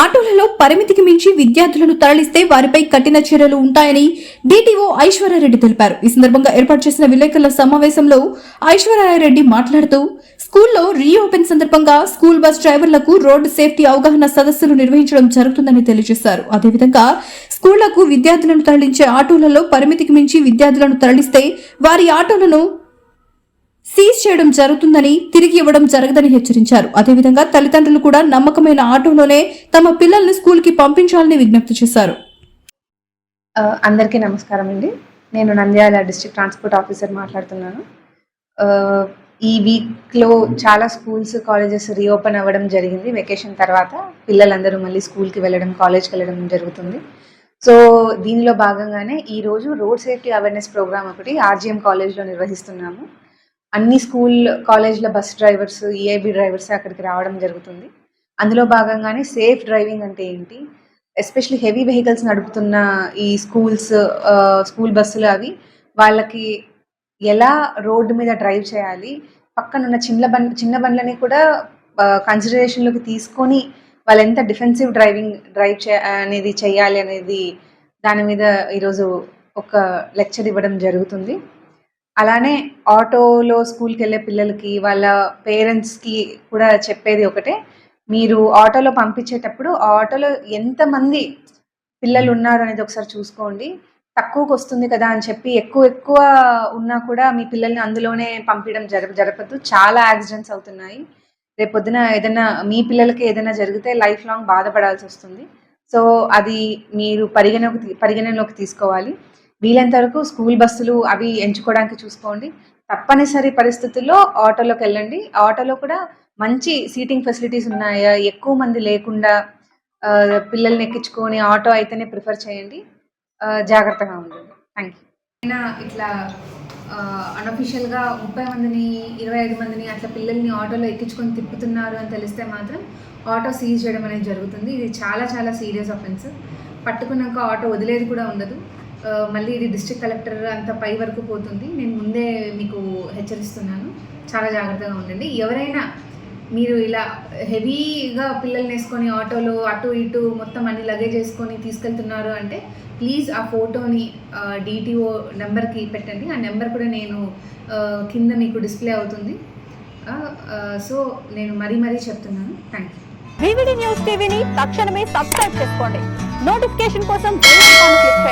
ఆటోలలో పరిమితికి మించి విద్యార్థులను తరలిస్తే వారిపై కఠిన చర్యలు ఉంటాయని డీటీఓ ఐశ్వర్యారెడ్డి తెలిపారు. ఈ సందర్భంగా ఏర్పాటు చేసిన విలేకరుల సమావేశంలో ఐశ్వర్యారెడ్డి మాట్లాడుతూ స్కూల్లో రీఓపెన్ సందర్భంగా స్కూల్ బస్ డ్రైవర్లకు రోడ్డు సేఫ్టీ అవగాహన సదస్సులు నిర్వహించడం జరుగుతుందని తెలియజేశారు. అదేవిధంగా స్కూళ్ళకు విద్యార్థులను తరలించే ఆటోలలో పరిమితికి మించి విద్యార్థులను తరలిస్తే వారి ఆటోలను సీజ్ చేయడం జరుగుతుందని తిరిగి ఇవ్వడం జరగదని హెచ్చరించారు. అదేవిధంగా తల్లిదండ్రులు కూడా నమ్మకమైన ఆటోలోనే తమ పిల్లల్ని స్కూల్కి పంపించాలని విజ్ఞప్తి చేశారు. అందరికీ నమస్కారం అండి. నేను నంద్యాల డిస్ట్రిక్ట్ ట్రాన్స్పోర్ట్ ఆఫీసర్ మాట్లాడుతున్నాను. ఈ వీక్లో చాలా స్కూల్స్ కాలేజెస్ రీఓపెన్ అవ్వడం జరిగింది. వెకేషన్ తర్వాత పిల్లలందరూ మళ్ళీ స్కూల్కి వెళ్ళడం కాలేజ్కి వెళ్ళడం జరుగుతుంది. సో దీనిలో భాగంగానే ఈరోజు రోడ్ సేఫ్టీ అవేర్నెస్ ప్రోగ్రామ్ ఒకటి ఆర్జీఎం కాలేజ్లో నిర్వహిస్తున్నాము. అన్ని స్కూల్ కాలేజ్ల బస్ డ్రైవర్స్ ఈఐబి డ్రైవర్స్ అక్కడికి రావడం జరుగుతుంది. అందులో భాగంగానే సేఫ్ డ్రైవింగ్ అంటే ఏంటి? ఎస్పెషలీ హెవీ వెహికల్స్ నడుపుతున్న ఈ స్కూల్స్ స్కూల్ బస్సులు అవి వాళ్ళకి ఎలా రోడ్డు మీద డ్రైవ్ చేయాలి? పక్కన ఉన్న చిన్న బండ్ చిన్న బండ్లని కూడా కన్సిడరేషన్లోకి తీసుకొని వాళ్ళు ఎంత డిఫెన్సివ్ డ్రైవింగ్ డ్రైవ్ చే అనేది చేయాలి అనేది దాని మీద ఈరోజు ఒక లెక్చర్ ఇవ్వడం జరుగుతుంది. అలానే ఆటోలో స్కూల్కి వెళ్ళే పిల్లలకి వాళ్ళ పేరెంట్స్కి కూడా చెప్పేది ఒకటే. మీరు ఆటోలో పంపించేటప్పుడు ఆ ఆటోలో ఎంతమంది పిల్లలు ఉన్నారు అనేది ఒకసారి చూసుకోండి. తక్కువకి వస్తుంది కదా అని చెప్పి ఎక్కువ ఎక్కువ ఉన్నా కూడా మీ పిల్లల్ని అందులోనే పంపించడం జర జరపద్దు. చాలా యాక్సిడెంట్స్ అవుతున్నాయి. రేపొద్దున ఏదైనా మీ పిల్లలకి ఏదైనా జరిగితే లైఫ్ లాంగ్ బాధపడాల్సి వస్తుంది. సో అది మీరు పరిగణలోకి పరిగణనలోకి తీసుకోవాలి. వీలైనంత వరకు స్కూల్ బస్సులు అవి ఎంచుకోవడానికి చూసుకోండి. తప్పనిసరి పరిస్థితుల్లో ఆటోలోకి వెళ్ళండి. ఆటోలో కూడా మంచి సీటింగ్ ఫెసిలిటీస్ ఉన్నాయా? ఎక్కువ మంది లేకుండా పిల్లల్ని ఎక్కించుకొని ఆటో అయితేనే ప్రిఫర్ చేయండి. జాగ్రత్తగా ఉండండి. Thank you. అయినా ఇట్లా అన్అఫీషియల్గా ముప్పై మందిని ఇరవై ఐదు మందిని అట్లా పిల్లల్ని ఆటోలో ఎక్కించుకొని తిప్పుతున్నారు అని తెలిస్తే మాత్రం ఆటో సీజ్ చేయడం అనేది జరుగుతుంది. ఇది చాలా చాలా సీరియస్ అఫెన్స్ పట్టుకున్నాక ఆటో వదిలేది కూడా ఉండదు. మళ్ళీ ఇది డిస్ట్రిక్ట్ కలెక్టర్ అంత పై వరకు పోతుంది. నేను ముందే మీకు హెచ్చరిస్తున్నాను. చాలా జాగ్రత్తగా ఉండండి. ఎవరైనా మీరు ఇలా హెవీగా పిల్లల్ని వేసుకొని ఆటోలో అటు ఇటు మొత్తం అన్ని లగేజ్ వేసుకొని తీసుకెళ్తున్నారు అంటే ప్లీజ్ ఆ ఫోటోని డిటిఓ నెంబర్కి పెట్టండి. ఆ నెంబర్ కూడా నేను కింద మీకు డిస్ప్లే అవుతుంది. సో నేను మరీ మరీ చెప్తున్నాను. థ్యాంక్ యూ వివిడి న్యూస్ టీవీని తక్షణమే సబ్స్క్రైబ్ చేసుకోండి. నోటిఫికేషన్ కోసం క్లిక్ చేయండి.